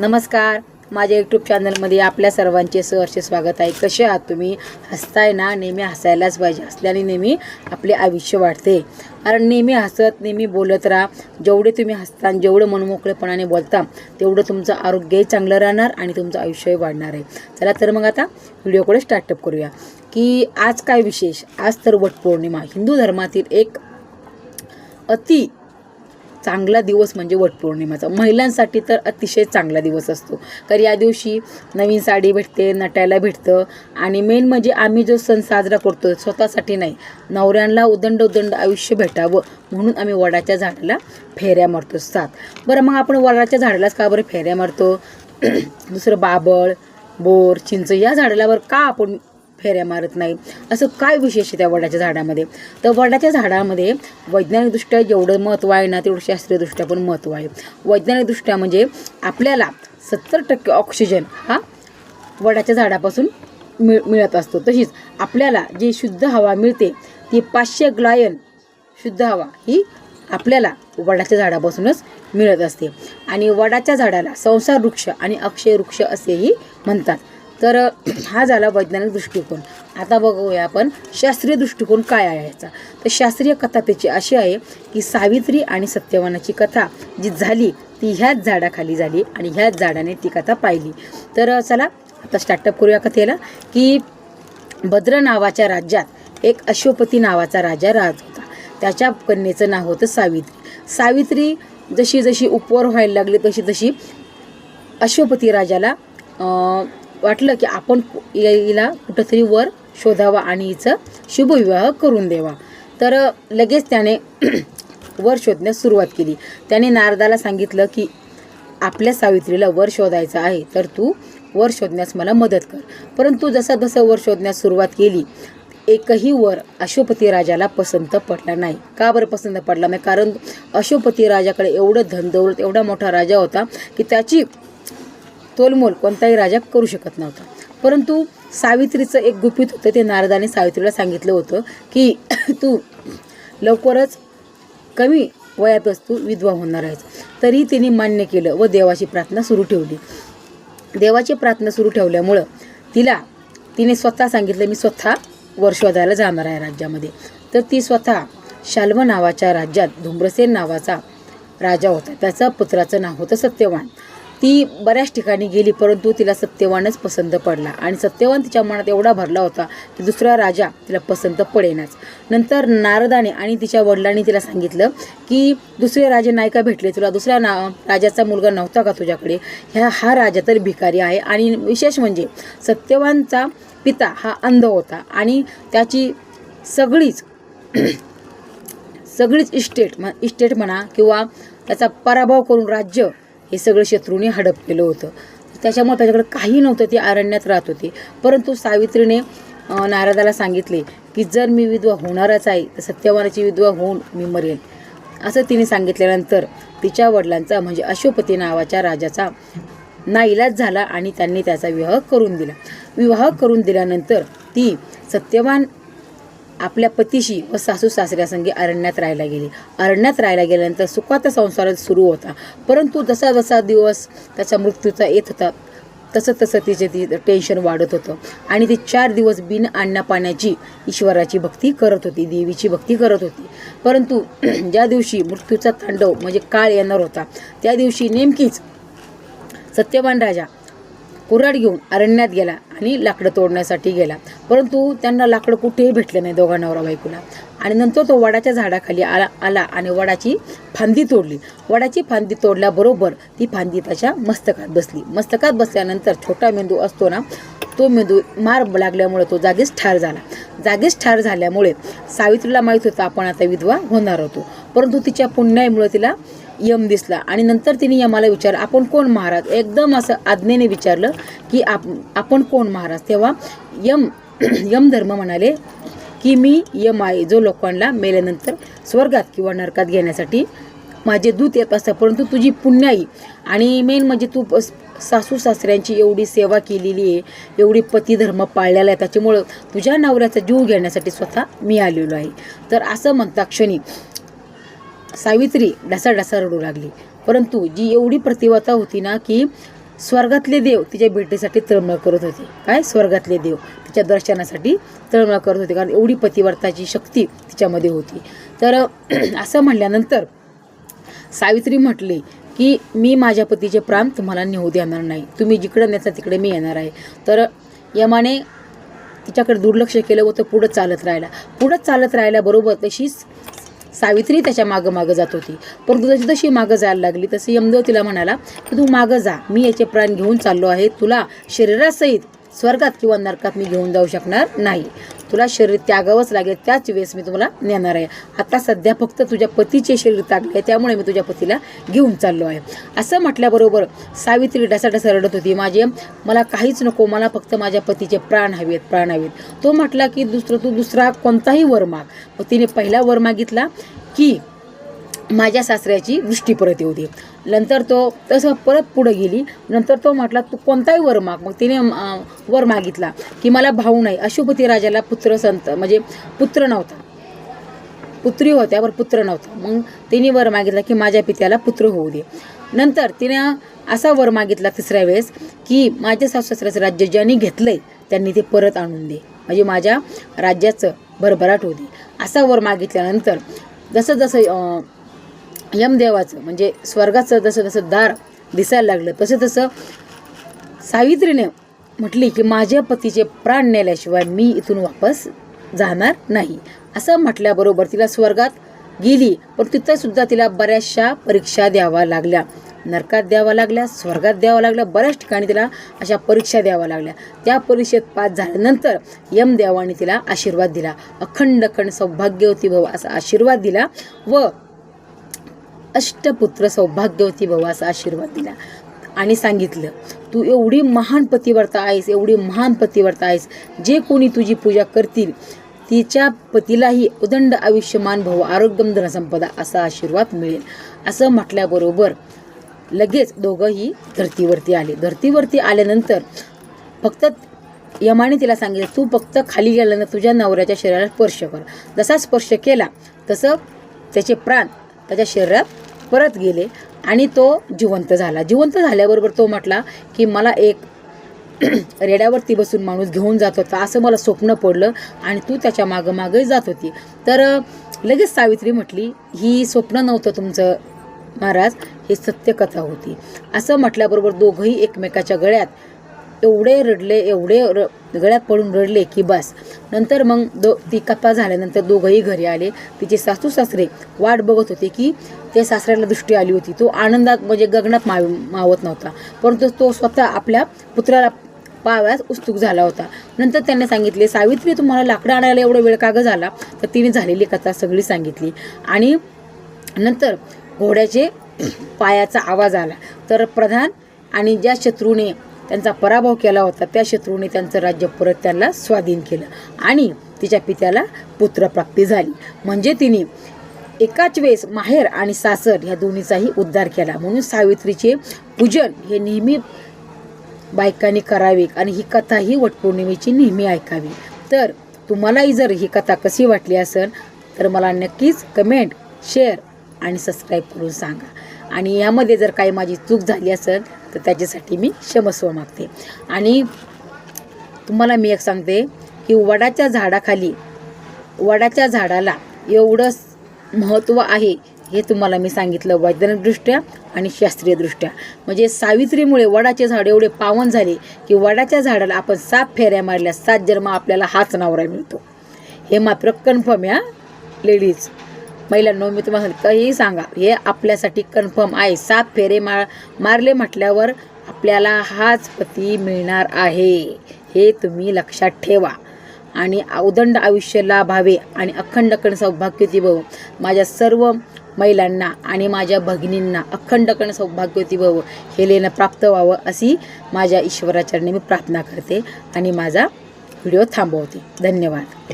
नमस्कार. माझ्या यूट्यूब चॅनलमध्ये आपल्या सर्वांचे सहर्ष स्वागत आहे. कसे आहात तुम्ही? हसताय ना? नेहमी हसायलाच पाहिजे. हसल्याने नेहमी आपले आयुष्य वाढते. कारण नेहमी हसत नेहमी बोलत राहा. जेवढे तुम्ही हसता आणि जेवढं मनमोकळेपणाने बोलता तेवढं तुमचं आरोग्यही चांगलं राहणार आणि तुमचं आयुष्यही वाढणार आहे. चला तर मग आता व्हिडिओकडे स्टार्टअप करूया. की आज काय विशेष? आज तर वटपौर्णिमा. हिंदू धर्मातील एक अति चांगला दिवस म्हणजे वटपौर्णिमाचा महिलांसाठी तर अतिशय चांगला दिवस असतो. तर या दिवशी नवीन साडी भेटते नटायला भेटतं आणि मेन म्हणजे आम्ही जो सण साजरा करतो स्वतःसाठी नाही नवऱ्यांना उदंड उदंड आयुष्य भेटावं म्हणून आम्ही वडाच्या झाडाला फेऱ्या मारतो सात. बरं मग आपण वडाच्या झाडालाच का बरं फेऱ्या मारतो? दुसरं बाबळ बोर चिंच या झाडाला बरं का आपण फेऱ्या मारत नाही. असं काय विशेष आहे त्या वडाच्या झाडामध्ये? तर वडाच्या झाडामध्ये वैज्ञानिकदृष्ट्या जेवढं महत्त्व आहे ना तेवढं शास्त्रीयदृष्ट्या पण महत्त्व आहे. वैज्ञानिकदृष्ट्या म्हणजे आपल्याला सत्तर टक्के ऑक्सिजन हा वडाच्या झाडापासून मिळ मिळत असतो. तशीच आपल्याला जी शुद्ध हवा मिळते ती पाचशे ग्लायन शुद्ध हवा ही आपल्याला वडाच्या झाडापासूनच मिळत असते. आणि वडाच्या झाडाला संसार वृक्ष आणि अक्षय वृक्ष असेही म्हणतात. तर हा झाला वैज्ञानिक दृष्टिकोन. आता बघूया आपण शास्त्रीय दृष्टिकोन काय आहे याचा. तर शास्त्रीय कथा त्याची अशी आहे की सावित्री आणि सत्यवानाची कथा जी झाली ती ह्याच झाडाखाली झाली आणि ह्याच झाडाने ती कथा पाहिली. तर चला आता स्टार्टअप करूया कथेला की भद्र नावाच्या राज्यात एक अश्वपती नावाचा राजा राहत होता. त्याच्या कन्येचं नाव होतं सावित्री. सावित्री जशी जशी उपवर व्हायला लागली तशी तशी अश्वपती राजाला वाटलं की आपण हिला कुठंतरी वर शोधावा आणि हिचं शुभविवाह करून द्यावा. तर लगेच त्याने वर शोधण्यास सुरुवात केली. त्याने नारदाला सांगितलं की आपल्या सावित्रीला वर शोधायचं आहे तर तू वर शोधण्यास मला मदत कर. परंतु जसं जसं वर शोधण्यास सुरुवात केली एकही वर अशोपती राजाला पसंत पडला नाही. का बरं पसंत पडला नाही? कारण अशोपती राजाकडे एवढं धनदौलत एवढा मोठा राजा होता की त्याची तोलमोल कोणताही राजा करू शकत नव्हता. परंतु सावित्रीचं एक गुपित होतं ते नारदाने सावित्रीला सांगितलं होतं की तू लवकरच कमी वयातच तू विधवा होणार आहेस. तरी तिने मान्य केलं व देवाची प्रार्थना सुरू ठेवली. देवाची प्रार्थना सुरू ठेवल्यामुळं तिला तिने स्वतः सांगितलं मी स्वतः वर जाणार आहे राज्यामध्ये. तर ती स्वतः शाल्व नावाच्या राज्यात धुम्रसेन नावाचा राजा होता. त्याचा पुत्राचं नाव होतं सत्यवान. ती बऱ्याच ठिकाणी गेली परंतु तिला सत्यवानच पसंत पडला. आणि सत्यवान तिच्या मनात एवढा भरला होता की दुसरा राजा तिला पसंत पडेनाच. नंतर नारदाने आणि तिच्या वडिलांनी तिला सांगितलं की दुसरे राजे नाही का भेटले तुला? दुसऱ्या ना राजाचा मुलगा नव्हता का तुझ्याकडे? ह्या हा राजा तर भिकारी आहे. आणि विशेष म्हणजे सत्यवानचा पिता हा अंध होता. आणि त्याची सगळीच सगळीच इस्टेट म इस्टेट म्हणा किंवा त्याचा पराभव करून राज्य हे सगळं शत्रूने हडप केलं होतं. त्याच्यामुळे त्याच्याकडे काही नव्हतं ती अरण्यात राहत होती. परंतु सावित्रीने नारदाला सांगितले की जर मी विधवा होणारच आहे तर सत्यवानाची विधवा होऊन मी मरेन. असं तिने सांगितल्यानंतर तिच्या वडिलांचा म्हणजे अशोपती नावाच्या राजाचा नाईलाज झाला आणि त्यांनी त्याचा विवाह करून दिला. विवाह करून दिल्यानंतर ती सत्यवान आपल्या पतीशी व सासू सासऱ्यासंगी अरण्यात राहायला गेली. अरण्यात राहायला गेल्यानंतर सुखाचा संसार सुरू होता. परंतु जसा जसा दिवस त्याचा मृत्यूचा येत होता तसं तसं तिचे ती टेन्शन वाढत होतं. आणि ती चार दिवस बिन आणण्या पाण्याची ईश्वराची भक्ती करत होती देवीची भक्ती करत होती. परंतु ज्या दिवशी मृत्यूचा तांडव म्हणजे काळ येणार होता त्या दिवशी नेमकीच सत्यवान राजा कुऱ्हाड घेऊन अरण्यात गेला आणि लाकडं तोडण्यासाठी गेला. परंतु त्यांना लाकडं कुठेही भेटलं नाही दोघा नवरा बायकोला. आणि नंतर तो वडाच्या झाडाखाली आला आला आणि वडाची फांदी तोडली. वडाची फांदी तोडल्याबरोबर ती फांदी त्याच्या मस्तकात बसली. मस्तकात बसल्यानंतर छोटा मेंदू असतो ना तो मेंदू मार लागल्यामुळे तो जागीच ठार झाला. जागीच ठार झाल्यामुळे सावित्रीला माहीत होतं आपण आता विधवा होणार होतो. परंतु तिच्या पुण्यामुळे तिला यम दिसला. आणि नंतर तिने यमाला विचारलं आपण कोण महाराज? एकदम असं आज्ञेने विचारलं की आप आपण कोण महाराज? तेव्हा यम यम धर्म म्हणाले की मी यम आहे जो लोकांना मेल्यानंतर स्वर्गात किंवा नरकात घेण्यासाठी माझे दूत येत असतात परंतु तुझी पुण्याई आणि मेन म्हणजे तू सासू सासऱ्यांची एवढी सेवा केलेली आहे एवढी पतिधर्म पाळलेला आहे त्याच्यामुळं तुझ्या नवऱ्याचा जीव घेण्यासाठी स्वतः मी आलेलो आहे. तर असं म्हणता क्षणी सावित्री ढसा ढसा रडू लागली. परंतु जी एवढी प्रतिभाता होती ना की स्वर्गातले देव तिच्या भेटीसाठी तळमळ करत होते. काय? स्वर्गातले देव तिच्या दर्शनासाठी तळमळ करत होते. कारण एवढी प्रतिवर्ताची शक्ती तिच्यामध्ये होती. तर असं म्हणल्यानंतर सावित्री म्हटली की मी माझ्या पतीचे प्राण तुम्हाला नेऊ देणार नाही. तुम्ही जिकडं नेता तिकडे मी येणार आहे. तर यमाने तिच्याकडे दुर्लक्ष केलं व तो पुढं चालत राहिला. पुढं चालत राहिल्याबरोबर तशीच सावित्री त्याच्या मागं मागं जात होती. परंतु जशी जशी मागं जायला लागली तसे यमदेव तिला म्हणाला की तू मागं जा. मी याचे प्राण घेऊन चाललो आहे. तुला शरीरासहित स्वर्गात किंवा नरकात मी घेऊन जाऊ शकणार नाही. तुला शरीर त्यागावंच लागेल त्याच वेळेस मी तुम्हाला नेणार आहे. आता सध्या फक्त तुझ्या पतीचे शरीर तागले आहे त्यामुळे मी तुझ्या पतीला घेऊन चाललो आहे. असं म्हटल्याबरोबर सावित्री ढसाढसा रडत होती. माझे मला काहीच नको मला फक्त माझ्या पतीचे प्राण हवेत प्राण हवेत. तो म्हटला की दुसरं तू दुसरा कोणताही वर माग. मग तिने पहिला वर मागितला की माझ्या सासऱ्याची दृष्टी परत येऊ दे. नंतर तो तसं परत पुढं गेली. नंतर तो म्हटला तू कोणताही वर माग. मग तिने वर मागितला की मला भाऊ नाही. अशुपती राजाला पुत्र संत म्हणजे पुत्र नव्हता. पुत्री होत्या पण पुत्र नव्हता. मग तिने वर मागितला की माझ्या पित्याला पुत्र होऊ दे. नंतर तिनं असा वर मागितला तिसऱ्या वेळेस की माझ्या सासऱ्याचं राज्य ज्यांनी घेतलं आहे त्यांनी ते परत आणून दे. म्हणजे माझ्या राज्याचं भरभराट होऊ दे. असा वर मागितल्यानंतर जसं जसं यमदेवाचं म्हणजे स्वर्गाचं जसं जसं दार दिसायला लागलं तसं तसं सावित्रीने म्हटली की माझ्या पतीचे प्राण नेल्याशिवाय मी इथून वापस जाणार नाही. असं म्हटल्याबरोबर तिला स्वर्गात गेली पण तिथंसुद्धा तिला बऱ्याचशा परीक्षा द्यावा लागल्या. नरकात द्यावा लागल्या स्वर्गात द्यावा लागल्या बऱ्याच ठिकाणी तिला अशा परीक्षा द्यावा लागल्या. त्या परीक्षेत पास झाल्यानंतर यमदेवाने तिला आशीर्वाद दिला. अखंड अखंड सौभाग्यवती भव असा आशीर्वाद दिला व अष्टपुत्र सौभाग्यवती भव असा आशीर्वाद दिला. आणि सांगितलं तू एवढी महान पतिव्रता आहेस एवढी महान पतिव्रता आहेस. जे कोणी तुझी पूजा करतील तिच्या पतीलाही उदंड आयुष्यमान भाऊ आरोग्यम धनसंपदा असा आशीर्वाद मिळेल. असं म्हटल्याबरोबर लगेच दोघंही धर्तीवरती आले. धर्तीवरती आल्यानंतर फक्त यमाने तिला सांगितलं तू फक्त खाली गेल्यानं तुझ्या नवऱ्याच्या शरीराला स्पर्श कर. जसा स्पर्श केला तसं त्याचे प्राण त्याच्या शरीरात परत गेले आणि तो जिवंत झाला. जिवंत झाल्याबरोबर तो म्हटला की मला एक रेड्यावरती बसून माणूस घेऊन जात होता. असं मला स्वप्न पडलं आणि तू त्याच्या मागं मागं जात होती. तर लगेच सावित्री म्हटली ही स्वप्न नव्हतं तुमचं महाराज. ही सत्यकथा होती. असं म्हटल्याबरोबर दोघंही एकमेकाच्या गळ्यात एवढे रडले एवढे र गळ्यात पडून रडले की बस. नंतर मग दो ती कथा झाल्यानंतर दोघंही घरी आले. तिचे सासू सासरे वाट बघत होते की ते सासऱ्याला दृष्टी आली होती. तो आनंदात म्हणजे गगनात माव मावत नव्हता. परंतु तो स्वतः आपल्या पुत्राला पाव्यास उत्सुक झाला होता. नंतर त्यांनी सांगितले सावित्री तुम्हाला लाकडं आणायला एवढा वेळ काग झाला? तर तिने झालेली कथा सगळी सांगितली. आणि नंतर घोड्याचे पायाचा आवाज आला. तर प्रधान आणि ज्या शत्रूने त्यांचा पराभव केला होता. त्या शत्रूने त्यांचं राज्य परत त्यांना स्वाधीन केलं आणि तिच्या पित्याला पुत्रप्राप्ती झाली. म्हणजे तिने एकाच वेळेस माहेर आणि सासर ह्या दोन्हीचाही उद्धार केला. म्हणून सावित्रीचे पूजन हे नेहमी बायकांनी करावे आणि ही कथा ही वटपौर्णिमेची नेहमी ऐकावी. तर तुम्हालाही जर ही कथा कशी वाटली असेल तर मला नक्कीच कमेंट शेअर आणि सबस्क्राईब करून सांगा. आणि यामध्ये जर काही माझी चूक झाली असेल तर त्याच्यासाठी मी क्षमस्व मागते. आणि तुम्हाला मी एक सांगते की वडाच्या झाडाखाली वडाच्या झाडाला एवढं महत्त्व आहे हे तुम्हाला मी सांगितलं वैज्ञानिकदृष्ट्या आणि शास्त्रीयदृष्ट्या. म्हणजे सावित्रीमुळे वडाचे झाड एवढे पावन झाले की वडाच्या झाडाला आपण सात फेऱ्या मारल्या सात जन्म आपल्याला हाच नावरा मिळतो. हे मात्र कन्फर्म या लेडीज. महिलांनो मी तुम्हाला काही काहीही सांगा. हे आपल्यासाठी कन्फर्म आहे. सात फेरे मार मारले म्हटल्यावर आपल्याला हाच पती मिळणार आहे. हे तुम्ही लक्षात ठेवा. आणि उदंड आयुष्य लाभावे आणि अखंड कण सौभाग्यवती भव माझ्या सर्व महिलांना आणि माझ्या भगिनींना अखंड कण सौभाग्यवती भव हे लेणं प्राप्त व्हावं अशी माझ्या ईश्वराचरणी मी प्रार्थना करते आणि माझा व्हिडिओ थांबवते. धन्यवाद.